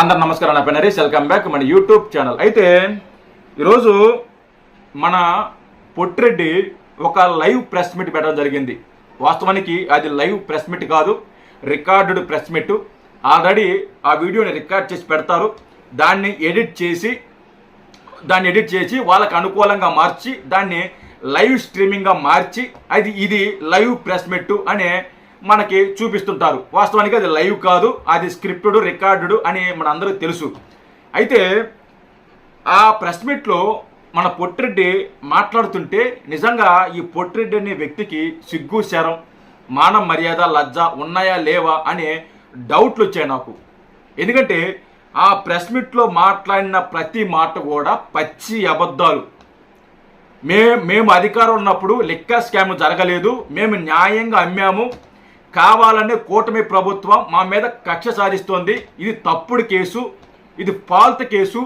అందరు నమస్కారం నా పేరు నరేష్. వెల్కమ్ బ్యాక్ మన యూట్యూబ్ ఛానల్ అయితే ఈరోజు మన పొట్టిరెడ్డి ఒక లైవ్ ప్రెస్ మీట్ పెట్టడం జరిగింది. వాస్తవానికి అది లైవ్ ప్రెస్ మీట్ కాదు రికార్డుడ్ ప్రెస్ మీట్ ఆల్రెడీ ఆ వీడియోని రికార్డ్ చేసి పెడతారు. దాన్ని ఎడిట్ చేసి దాన్ని ఎడిట్ చేసి వాళ్ళకి అనుకూలంగా మార్చి దాన్ని లైవ్ స్ట్రీమింగ్గా మార్చి అది ఇది లైవ్ ప్రెస్ మీట్ అనే మనకి చూపిస్తుంటారు. వాస్తవానికి అది లైవ్ కాదు అది స్క్రిప్టెడ్ రికార్డుడు అని మనందరూ తెలుసు. అయితే ఆ ప్రెస్ మీట్లో మన పొట్టిరెడ్డి మాట్లాడుతుంటే నిజంగా ఈ పొట్టిరెడ్డి అనే వ్యక్తికి సిగ్గు శరం మాన మర్యాద లజ్జ ఉన్నాయా లేవా అనే డౌట్లు వచ్చాయి నాకు. ఎందుకంటే ఆ ప్రెస్ మీట్లో మాట్లాడిన ప్రతి మాట కూడా పచ్చి అబద్ధాలు. మే మేము అధికారం ఉన్నప్పుడు లిక్కర్ స్కామ్ జరగలేదు మేము న్యాయంగా అమ్మాము కావాలనే కూటమి ప్రభుత్వం మా మీద కక్ష సాధిస్తోంది. ఇది తప్పుడు కేసు ఇది ఫాల్ట్ కేసు.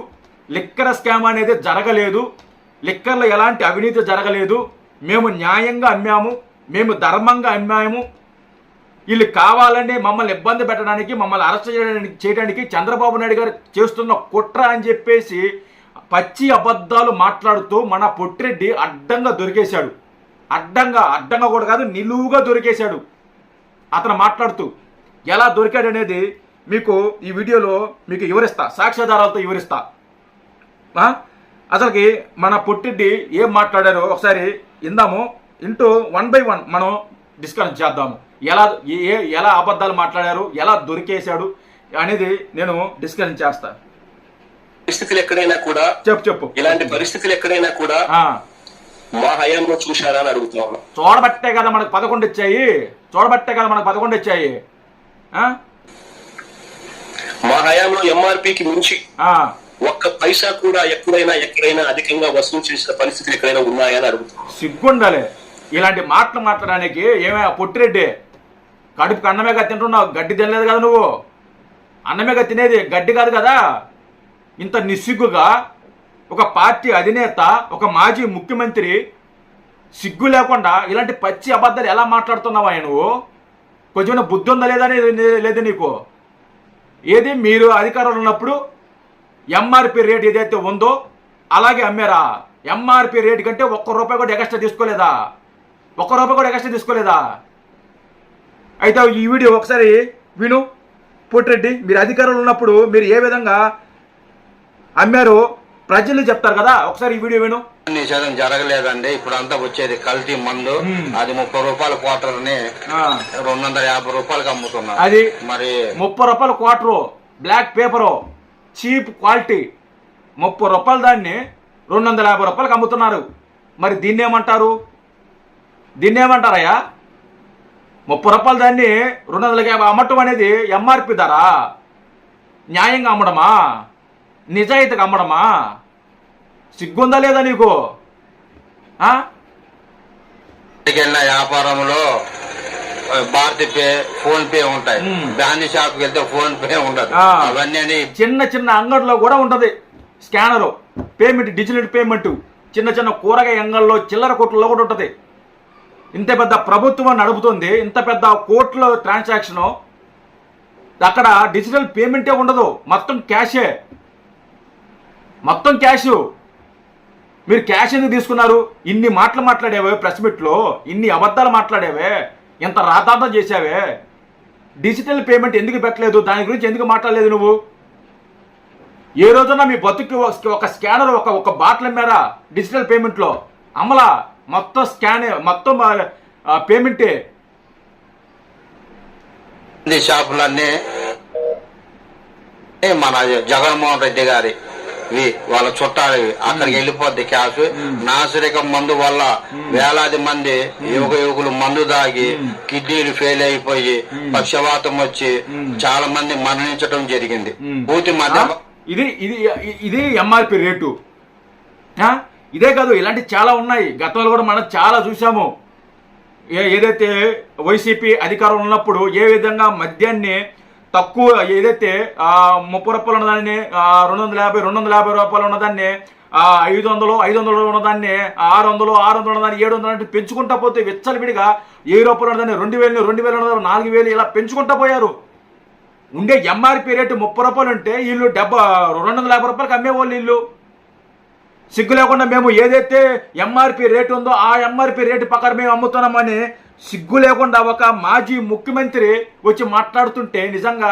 లిక్కర్ స్కామ్ అనేది జరగలేదు. లిక్కర్లో ఎలాంటి అవినీతి జరగలేదు. మేము న్యాయంగా అమ్మాము మేము ధర్మంగా అమ్మాము. వీళ్ళు కావాలని మమ్మల్ని ఇబ్బంది పెట్టడానికి మమ్మల్ని అరెస్ట్ చేయడానికి చేయడానికి చంద్రబాబు నాయుడు గారు చేస్తున్న కుట్ర అని చెప్పేసి పచ్చి అబద్ధాలు మాట్లాడుతూ మన పొట్టిరెడ్డి అడ్డంగా దొరికేశాడు. అడ్డంగా అడ్డంగా కూడా కాదు నిలువుగా దొరికేశాడు. అతను మాట్లాడుతూ ఎలా దొరికాడు అనేది మీకు ఈ వీడియోలో మీకు వివరిస్తా సాక్ష్యాధారాలతో వివరిస్తా? అసలుకి మన పొట్టిడ్డి ఏం మాట్లాడారో ఒకసారి ఇందాము ఇంటూ వన్ బై వన్ మనం డిస్కస్ చేద్దాము. ఎలా ఏ ఎలా అబద్ధాలు మాట్లాడారు ఎలా దొరికేశాడు అనేది నేను డిస్కషన్ చేస్తా. పరిస్థితులు ఎక్కడైనా కూడా చెప్పు చెప్పు. ఇలాంటి పరిస్థితులు ఎక్కడైనా కూడా మా హయాంలో చూశారా అని అడుగుతా ఉన్నా చూడబట్టే కదా మనకు పదకొండు ఇచ్చాయి. చూడబట్టే కదా మనకు పదకొండు ఇచ్చాయి. ఆ? మా హయాంలో ఎంఆర్పికి మించి ఆ, ఒక్క పైసా కూడా ఎక్కడైనా ఎక్కడైనా అధికంగా వసూలు చేసిన పరిస్థితులు ఎక్కడైనా ఉన్నాయా అని అడుగుతున్నాం. సిగ్గుండాలి. ఇలాంటి మాటలు మాట్లాడడానికి ఏమే పొట్టిరెడ్డి? కడుపుకి అన్నమేగా తింటున్నావు? గడ్డి తినలేదు కదా నువ్వు? అన్నమేగా తినేది? గడ్డి కాదు కదా? ఇంత నిస్సిగ్గుగా ఒక పార్టీ అధినేత ఒక మాజీ ముఖ్యమంత్రి సిగ్గు లేకుండా ఇలాంటి పచ్చి అబద్ధాలు ఎలా మాట్లాడుతున్నావా నువ్వు? కొంచెం బుద్ధి ఉందా లేదా లేదు నీకు? ఏది మీరు అధికారంలో ఉన్నప్పుడు ఎంఆర్పి రేట్ ఏదైతే ఉందో అలాగే అమ్మారా? ఎంఆర్పి రేట్ కంటే ఒక్క రూపాయి కూడా ఎక్స్ట్రా తీసుకోలేదా? ఒక్క రూపాయి కూడా ఎక్స్ట్రా తీసుకోలేదా? అయితే ఈ వీడియో ఒకసారి విను. పొట్టిరెడ్డి మీరు అధికారంలో ఉన్నప్పుడు మీరు ఏ విధంగా అమ్మారో ప్రజలు చెప్తారు కదా ఒకసారి ఈ వీడియో విను. నిషేధం జరగలేదండి. ఇప్పుడు అంతా వచ్చేది కల్తీ మందు. అది ముప్పై రూపాయల క్వార్టర్ని ఆ, రెండు వందల యాభై రూపాయలకి అమ్ముతున్నారు. అది మరి ముప్పై రూపాయల quarter black paper cheap quality ముప్పై రూపాయలు దాన్ని రెండు వందల యాభై రూపాయలకి అమ్ముతున్నారు. మరి దీన్ని ఏమంటారు? దీన్ని ఏమంటారయ్యా? ముప్పై రూపాయలు దాన్ని రెండు వందల యాభై అమ్మటం అనేది ఎంఆర్పి ధర. న్యాయంగా అమ్మడమా నిజాయితీగా అమ్మడమా? సిగ్గుందా లేదా నీకు? వెళ్ళిన వ్యాపారంలో భారతి పే ఫోన్ పే ఉంటాయి. బ్యాండీ షాప్కి వెళ్తే ఫోన్ పే ఉండదు. అవన్నీ చిన్న చిన్న అంగడిలో కూడా ఉంటుంది. Scanner payment digital payment. చిన్న చిన్న కూరగాయ అంగళ్ళలో చిల్లర కొట్లలో కూడా ఉంటుంది. ఇంత పెద్ద ప్రభుత్వం నడుపుతుంది ఇంత పెద్ద కోర్టులో ట్రాన్సాక్షను అక్కడ డిజిటల్ పేమెంటే ఉండదు. మొత్తం క్యాషే. మొత్తం క్యాష్. మీరు క్యాష్ ఎందుకు తీసుకున్నారు? ఇన్ని మాటలు మాట్లాడేవే ప్రెస్ మీట్లో ఇన్ని అబద్ధాలు మాట్లాడేవే ఎంత రాతార్థం చేసావే డిజిటల్ పేమెంట్ ఎందుకు పెట్టలేదు? దాని గురించి ఎందుకు మాట్లాడలేదు నువ్వు? ఏ రోజున మీ బతుకు ఒక స్కానర్ ఒక ఒక బాటిల్ మేర డిజిటల్ పేమెంట్లో? అమలా మొత్తం స్కాన్ మొత్తం పేమెంటే. షాపులన్నీ మన జగన్మోహన్ రెడ్డి గారి వాళ్ళ చుట్టాలు అక్కడికి వెళ్ళిపోద్ది క్యాష్. నాసిరకం మందు వల్ల వేలాది మంది యువక యువకులు మందు దాగి కిడ్నీలు ఫెయిల్ అయిపోయి పక్షవాతం వచ్చి చాలా మంది మరణించడం జరిగింది. పూర్తి? మధ్య ఇది ఇది ఇది ఎంఆర్పి రేటు? ఇదే కాదు ఇలాంటి చాలా ఉన్నాయి. గతంలో కూడా మనం చాలా చూసాము ఏదైతే వైసీపీ అధికారంలో ఉన్నప్పుడు ఏ విధంగా మద్యాన్ని తక్కువ ఏదైతే ఆ, ముప్పై రూపాయలు ఉన్నదాన్ని ఆ, రెండు వందల యాభై రెండు వందల యాభై రూపాయలు ఉన్నదాన్ని ఆ, ఐదు వందలు ఐదు వందలు ఉన్నదాన్ని ఆరు వందలు ఆరు వందలు ఉన్నదాన్ని ఏడు వందలు అంటే పెంచుకుంటా పోతే విచ్చలవిడిగా ఏ రూపాయలు ఉన్నదాన్ని రెండు వేలు రెండు వేలు ఉన్నదాన్ని నాలుగు వేలు ఇలా పెంచుకుంటా పోయారు. ఉండే ఎంఆర్పి రేటు ముప్పై రూపాయలు ఉంటే వీళ్ళు డెబ్బై రెండు వందల యాభై రూపాయలకి అమ్మేవాళ్ళు వీళ్ళు. సిగ్గు లేకుండా మేము ఏదైతే ఎంఆర్పి రేటు ఉందో ఆ ఎంఆర్పి రేటు ప్రకారం మేము అమ్ముతున్నామని సిగ్గు లేకుండా ఒక మాజీ ముఖ్యమంత్రి వచ్చి మాట్లాడుతుంటే నిజంగా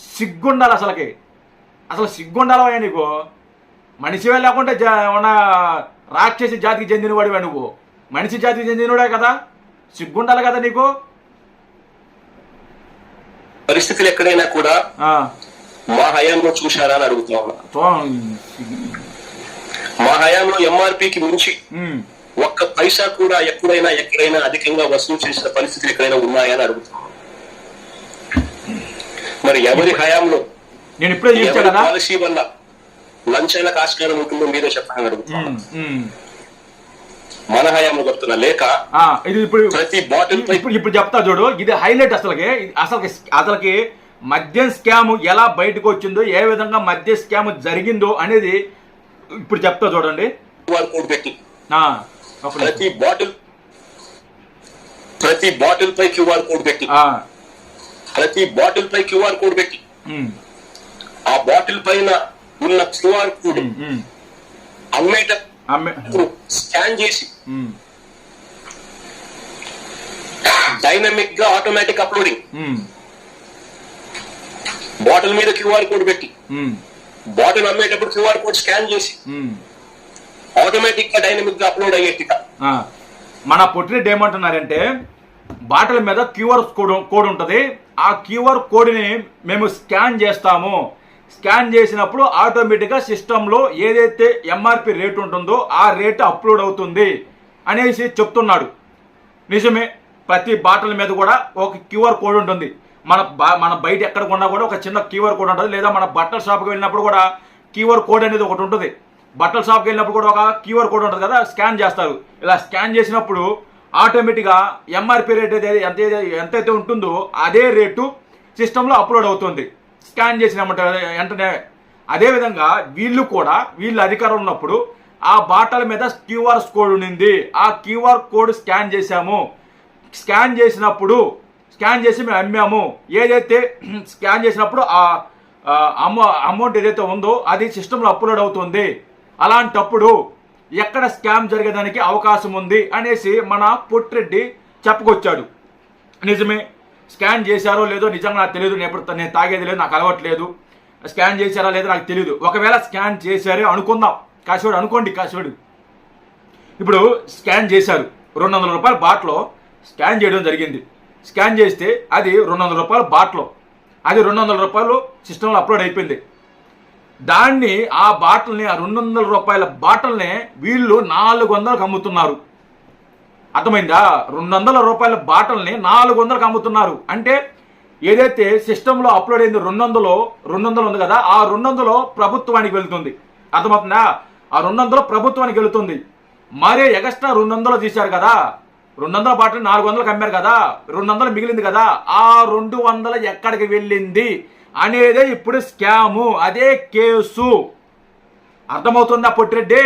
సిగ్గుండాలి అసలుకి. అసలు సిగ్గుండాలవయ్యా నీకు? మనిషివే లేకుండా జా ఉన్న రాక్షసి జాతికి చెందినవాడివే నువ్వు? మనిషి జాతికి చెందినవాడే కదా? సిగ్గుండాలి కదా నీకు? పరిస్థితులు ఎక్కడైనా కూడా మా హయాంలో చూశారా అని అడుగుతా ఉన్నా. హయాంలో ఎంఆర్పికి మించి ఒక్క పైసా కూడా ఎప్పుడైనా ఎక్కడైనా అధికంగా వసూలు చేసిన పరిస్థితులు ఎక్కడైనా ఉన్నాయా అని అడుగుతున్నాం. మరి ఎవరి హయాంలో? నేను ఇప్పుడే పాలసీ వల్ల లంచాలకు ఆస్కారం ఉంటుందో మీరే చెప్పాలని అడుగుతున్నాం. ఉమ్, ఉమ్. మన హయాంలో చెప్తున్నా లేక ఇది ఇప్పుడు ప్రతి బాటిల్ ఇప్పుడు ఇప్పుడు చెప్తా చూడు ఇది హైలైట్ అసలుకి ఇది అసలుకి అసలుకి మద్యం స్కామ్ ఎలా బయటకు వచ్చిందో ఏ విధంగా మద్య స్కామ్ జరిగిందో అనేది ఇప్పుడు చెప్తా చూడండి. క్యూఆర్ కోడ్ పెట్టి. ప్రతి బాటిల్ ప్రతి బాటిల్ పై క్యూఆర్ కోడ్ పెట్టి. ప్రతి బాటిల్ పై క్యూఆర్ కోడ్ పెట్టి. ఆ బాటిల్ పైన ఉన్న క్యూఆర్ కోడ్ ఉమ్, ఉమ్. అమ్మేటప్పుడు అమ్మే. స్కాన్ చేసి డైనమిక్గా ఆటోమేటిక్ అప్లోడింగ్ బాటిల్ మీద క్యూఆర్ కోడ్ పెట్టి. బాటిల్ అమ్మేటప్పుడు క్యూఆర్ కోడ్ స్కాన్ చేసి. ఆటోమేటిక్గా డైనమిక్గా అప్లోడ్ అయ్యేట్టుగా ఆ, మన పొట్టిరెడ్డి ఏమంటున్నారంటే బాటిల్ మీద క్యూఆర్ కోడ్ కోడ్ ఉంటుంది. ఆ క్యూఆర్ కోడ్ని మేము స్కాన్ చేస్తాము. స్కాన్ చేసినప్పుడు ఆటోమేటిక్గా సిస్టంలో ఏదైతే ఎంఆర్పి రేట్ ఉంటుందో ఆ రేట్ అప్లోడ్ అవుతుంది అనేసి చెప్తున్నాడు. నిజమే. ప్రతి బాటిల్ మీద కూడా ఒక క్యూఆర్ కోడ్ ఉంటుంది. మన బ- మన బయట ఎక్కడ కొన్నా కూడా ఒక చిన్న క్యూఆర్ కోడ్ ఉంటుంది. లేదా మన బట్టల షాప్కి వెళ్ళినప్పుడు కూడా క్యూఆర్ కోడ్ అనేది ఒకటి ఉంటుంది. బట్టల షాప్కి వెళ్ళినప్పుడు కూడా ఒక క్యూఆర్ కోడ్ ఉంటుంది కదా స్కాన్ చేస్తారు. ఇలా స్కాన్ చేసినప్పుడు ఆటోమేటిక్గా ఎంఆర్పి రేట్ ఏదైతే ఎంత ఎంతైతే ఉంటుందో అదే రేటు సిస్టంలో అప్లోడ్ అవుతుంది. స్కాన్ చేసినామంటే వెంటనే అదేవిధంగా వీళ్ళు కూడా వీళ్ళు అధికారం ఉన్నప్పుడు ఆ బాటల మీద క్యూఆర్ కోడ్ ఉండింది. ఆ క్యూఆర్ కోడ్ స్కాన్ చేశాము. స్కాన్ చేసినప్పుడు స్కాన్ చేసి మేము అమ్మాము. ఏదైతే స్కాన్ చేసినప్పుడు ఆ అమౌ అమౌంట్ ఏదైతే ఉందో అది సిస్టంలో అప్లోడ్ అవుతుంది. అలాంటప్పుడు ఎక్కడ స్కామ్ జరిగేదానికి అవకాశం ఉంది అనేసి మన పొట్టిరెడ్డి చెప్పుకొచ్చాడు. నిజమే స్కాన్ చేశారో లేదో నిజంగా నాకు తెలియదు నేను ఎప్పుడు నేను తాగేది లేదు నాకు అలవట్లేదు స్కాన్ చేశారా లేదో నాకు తెలియదు ఒకవేళ స్కాన్ చేశారే అనుకుందాం. కాశీవాడు అనుకోండి కాశోడు ఇప్పుడు స్కాన్ చేశారు. రెండు వందల రూపాయల బాట్లో స్కాన్ చేయడం జరిగింది. స్కాన్ చేస్తే అది రెండు వందల రూపాయల బాట్లో. అది రెండు వందల రూపాయలు సిస్టంలో అప్లోడ్ అయిపోయింది. దాన్ని ఆ బాటిల్ని ఆ రెండు వందల రూపాయల బాటిల్ని వీళ్ళు నాలుగు వందలకు అమ్ముతున్నారు. అర్థమైందా? రెండు వందల రూపాయల బాటిల్ని నాలుగు వందలకు అమ్ముతున్నారు. అంటే ఏదైతే సిస్టంలో అప్లోడ్ అయింది రెండు వందలు రెండు వందలు ఉంది కదా ఆ రెండు వందలు ప్రభుత్వానికి వెళ్తుంది. అర్థమవుతుందా? ఆ రెండు వందలు ప్రభుత్వానికి వెళుతుంది. మరే ఎగస్ట్రా రెండు వందలు తీశారు కదా? రెండు వందల బాటలు నాలుగు వందలకు అమ్మారు కదా? రెండు వందలు మిగిలింది కదా? ఆ రెండు వందలు ఎక్కడికి వెళ్ళింది? అనేదే ఇప్పుడు స్కాము. అదే కేసు. అర్థమవుతుందా పొట్టిరెడ్డి?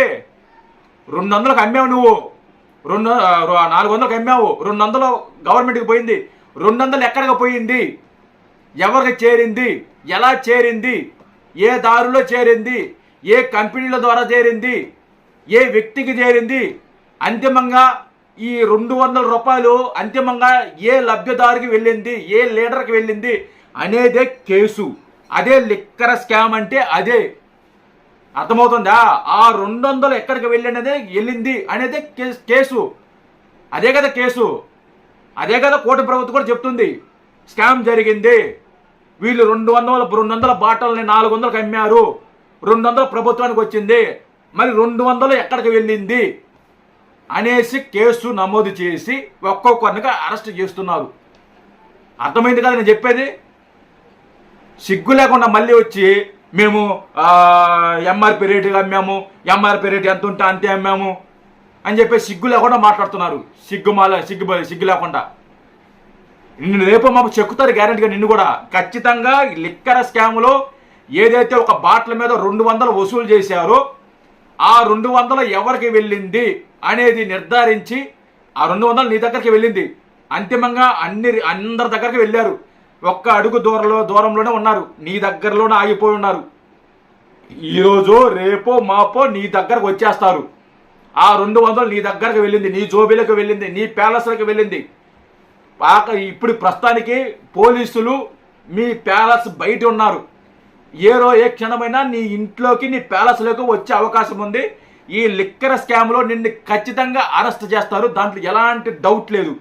రెండు వందలకు అమ్మావు నువ్వు. రెండు నాలుగు వందలకు అమ్మావు. రెండు వందలు గవర్నమెంట్కి పోయింది. రెండు వందలు ఎక్కడికి పోయింది? ఎవరికి చేరింది? ఎలా చేరింది? ఏ దారిలో చేరింది? ఏ కంపెనీల ద్వారా చేరింది? ఏ వ్యక్తికి చేరింది? అంతిమంగా ఈ రెండు వందల రూపాయలు అంతిమంగా ఏ లబ్ధిదారికి వెళ్ళింది ఏ లీడర్కి వెళ్ళింది అనేదే కేసు. అదే లిక్కర స్కామ్ అంటే అదే. అర్థమవుతుందా? ఆ రెండు వందలు ఎక్కడికి వెళ్ళినదే? వెళ్ళింది అనేది కేసు అదే కదా కేసు. అదే కదా కోటి ప్రభుత్వం కూడా చెప్తుంది. స్కామ్ జరిగింది. వీళ్ళు రెండు వందల రెండు వందల బాటల్ని నాలుగు వందలకు అమ్మారు. రెండు వందలు ప్రభుత్వానికి వచ్చింది. మరి రెండు వందలు ఎక్కడికి వెళ్ళింది? అనేసి కేసు నమోదు చేసి ఒక్కొక్కరినిగా అరెస్ట్ చేస్తున్నారు. అర్థమైంది కదా నేను చెప్పేది? సిగ్గు లేకుండా మళ్ళీ వచ్చి మేము ఎంఆర్పి రేటు అమ్మాము ఎంఆర్పి రేటు ఎంత ఉంటే అంతే అమ్మాము అని చెప్పి సిగ్గు లేకుండా మాట్లాడుతున్నారు. సిగ్గు మాల సిగ్గు సిగ్గు లేకుండా. నిన్ను రేపు మాకు చెక్కుతారు గ్యారెంటీగా నిన్ను కూడా. ఖచ్చితంగా లిక్కర స్కామ్లో ఏదైతే ఒక బాటిల్ మీద రెండు వందలు వసూలు చేశారో ఆ రెండు వందలు ఎవరికి వెళ్ళింది? అనేది నిర్ధారించి ఆ రెండు వందలు నీ దగ్గరికి వెళ్ళింది. అంతిమంగా అన్ని అందరి దగ్గరికి వెళ్ళారు. ఒక్క అడుగు దూరంలో దూరంలోనే ఉన్నారు. నీ దగ్గరలోనే ఆగిపోయి ఉన్నారు. ఈరోజు రేపో మాపో నీ దగ్గరకు వచ్చేస్తారు. ఆ రెండు వందలు నీ దగ్గరకు వెళ్ళింది. నీ జోబీలకు వెళ్ళింది. నీ ప్యాలెస్లకు వెళ్ళింది. పాక ఇప్పుడు ప్రస్తుతానికి పోలీసులు మీ ప్యాలెస్ బయట ఉన్నారు. ఏ రో ఏ క్షణమైనా నీ ఇంట్లోకి నీ ప్యాలెస్లోకి వచ్చే అవకాశం ఉంది. ఈ లిక్కర్ స్కామ్లో నిన్ను ఖచ్చితంగా అరెస్ట్ చేస్తారు. దాంట్లో ఎలాంటి డౌట్ లేదు.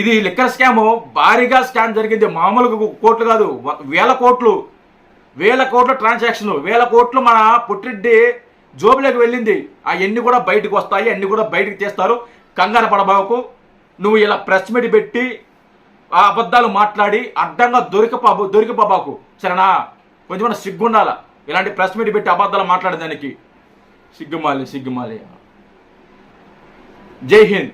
ఇది లిక్కర్ స్కామ్ భారీగా స్కామ్ జరిగింది. మామూలుగా కోట్లు కాదు. వేల కోట్లు. వేల కోట్ల ట్రాన్సాక్షన్లు వేల కోట్లు మన పుట్టిరెడ్డి జోబులోకి వెళ్ళింది. అవన్నీ కూడా బయటకు వస్తాయి. అన్ని కూడా బయటకు తీస్తారు. కంగారు పడబాకు. నువ్వు ఇలా ప్రెస్ మీట్ పెట్టి ఆ అబద్ధాలు మాట్లాడి అడ్డంగా దొరికిపో దొరికిపోబాకు సరేనా? కొంచెం సిగ్గుండాల? ఇలాంటి ప్రెస్ మీట్ పెట్టి అబద్ధాలు మాట్లాడేదానికి సిగ్గుమాలి సిగ్గుమాలి జై హింద్